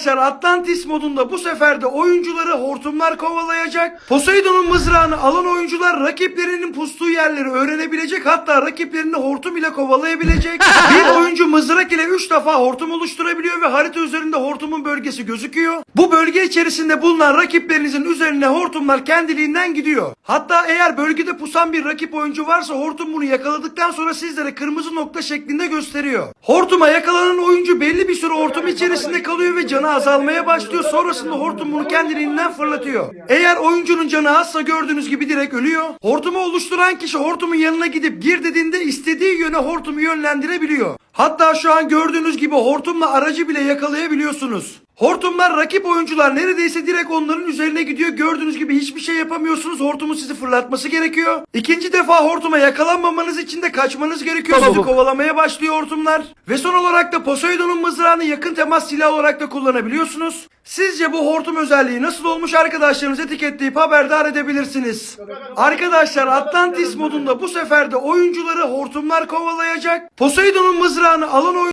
Arkadaşlar Atlantis modunda bu sefer de oyuncuları hortumlar kovalayacak. Poseidon'un mızrağını alan oyuncular rakiplerinin pustuğu yerleri öğrenebilecek hatta rakiplerini hortum ile kovalayabilecek. bir oyuncu mızrak ile 3 defa hortum oluşturabiliyor ve harita üzerinde hortumun bölgesi gözüküyor. Bu bölge içerisinde bulunan rakiplerinizin üzerine hortumlar kendiliğinden gidiyor. Hatta eğer bölgede pusan bir rakip oyuncu varsa hortum bunu yakaladıktan sonra sizlere kırmızı nokta şeklinde gösteriyor. Hortuma yakalanan oyuncu belli bir süre hortum içerisinde kalıyor ve canı azalmaya başlıyor. Sonrasında hortum bunu kendiliğinden fırlatıyor. Eğer oyuncunun canı azsa gördüğünüz gibi direkt ölüyor. Hortumu oluşturan kişi hortumun yanına gidip gir dediğinde istediği yöne hortumu yönlendirebiliyor. Hatta şu an gördüğünüz gibi hortumla aracı bile yakalayabiliyorsunuz. Hortumlar rakip oyuncular neredeyse direkt onların üzerine gidiyor. Gördüğünüz gibi hiçbir şey yapamıyorsunuz. Hortumun sizi fırlatması gerekiyor. İkinci defa hortuma yakalanmamanız için de kaçmanız gerekiyor. Sizi kovalamaya başlıyor hortumlar. Ve son olarak da Poseidon'un mızrağını yakın temas silahı olarak da kullanabiliyorsunuz. Sizce bu hortum özelliği nasıl olmuş arkadaşlarınız etiketleyip haberdar edebilirsiniz. Arkadaşlar Atlantis modunda bu sefer de oyuncuları hortumlar kovalayacak. Poseidon'un mızrağını alan oyun